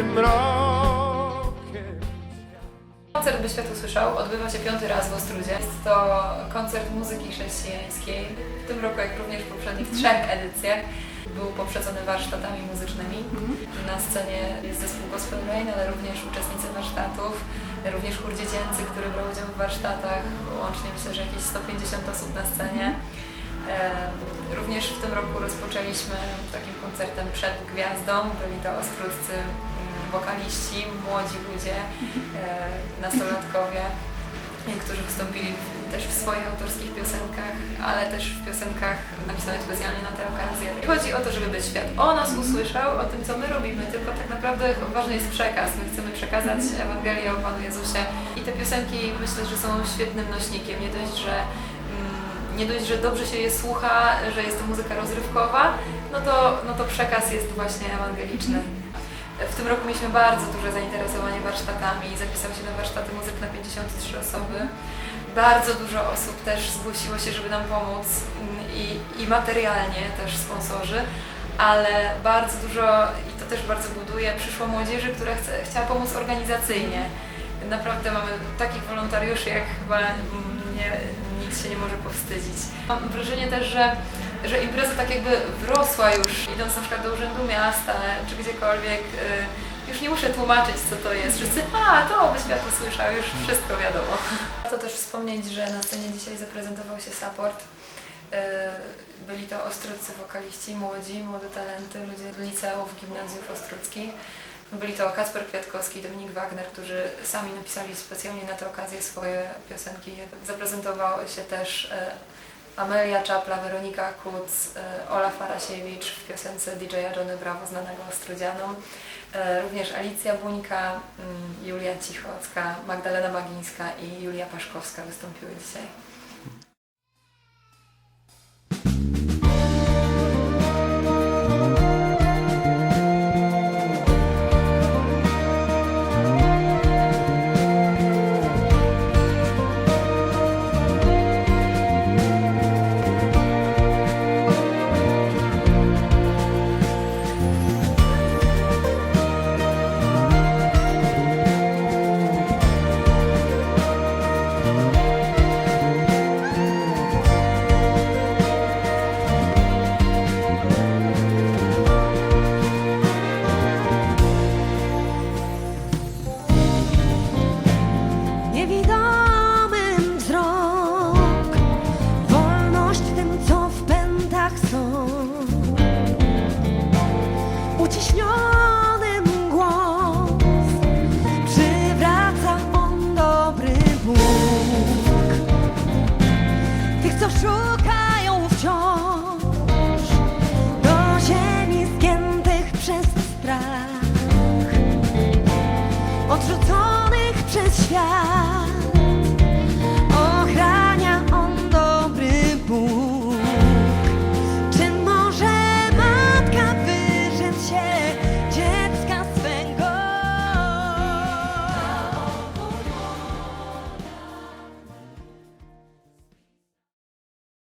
tym rokiem. Koncert By Świat Usłyszał odbywa się piąty raz w Ostrudzie. Jest to koncert muzyki chrześcijańskiej. W tym roku, jak również w poprzednich trzech edycjach, był poprzedzony warsztatami muzycznymi. Na scenie jest zespół Gospel Rain, ale również uczestnicy warsztatów, również chór dziecięcy, który brał udział w warsztatach. Łącznie myślę, że jakieś 150 osób na scenie. E, Również w tym roku rozpoczęliśmy takim koncertem przed gwiazdą. Byli to ostrudzcy mm, wokaliści, młodzi ludzie, e, nastolatkowie, którzy wystąpili też w swoich autorskich piosenkach, ale też w piosenkach napisanych specjalnie na tę okazję. Chodzi o to, żeby by świat o nas usłyszał, o tym, co my robimy, tylko tak naprawdę ważny jest przekaz. My chcemy przekazać Ewangelię o Panu Jezusie i te piosenki myślę, że są świetnym nośnikiem. Nie dość, że mm, nie dość, że dobrze się je słucha, że jest to muzyka rozrywkowa, no to, no to przekaz jest właśnie ewangeliczny. W tym roku mieliśmy bardzo duże zainteresowanie warsztatami. Zapisał się na warsztaty muzyk na 53 osoby. Bardzo dużo osób też zgłosiło się, żeby nam pomóc mm, i, i materialnie też sponsorzy, ale bardzo dużo, i to też bardzo buduje, przyszło młodzieży, która chce, chciała pomóc organizacyjnie. Naprawdę mamy takich wolontariuszy, jak chyba mm, nie, się nie może powstydzić. Mam wrażenie też, że, że impreza tak jakby wrosła już, idąc na przykład do Urzędu Miasta czy gdziekolwiek, y, już nie muszę tłumaczyć co to jest. Wszyscy, a to by świat usłyszał, już wszystko wiadomo. Warto też wspomnieć, że na scenie dzisiaj zaprezentował się support. Y, Byli to ostruccy wokaliści, młodzi, młode talenty, ludzie z liceów, gimnazjów ostruckich. Byli to Kacper Kwiatkowski, Dominik Wagner, którzy sami napisali specjalnie na tę okazję swoje piosenki. Zaprezentowały się też e, Amelia Czapla, Weronika Kuc, e, Ola Farasiewicz w piosence DJ-a Johnny Bravo, znanego Ostrudzianom. E, Również Alicja Buńka, mm, Julia Cichocka, Magdalena Bagińska i Julia Paszkowska wystąpiły dzisiaj. 如。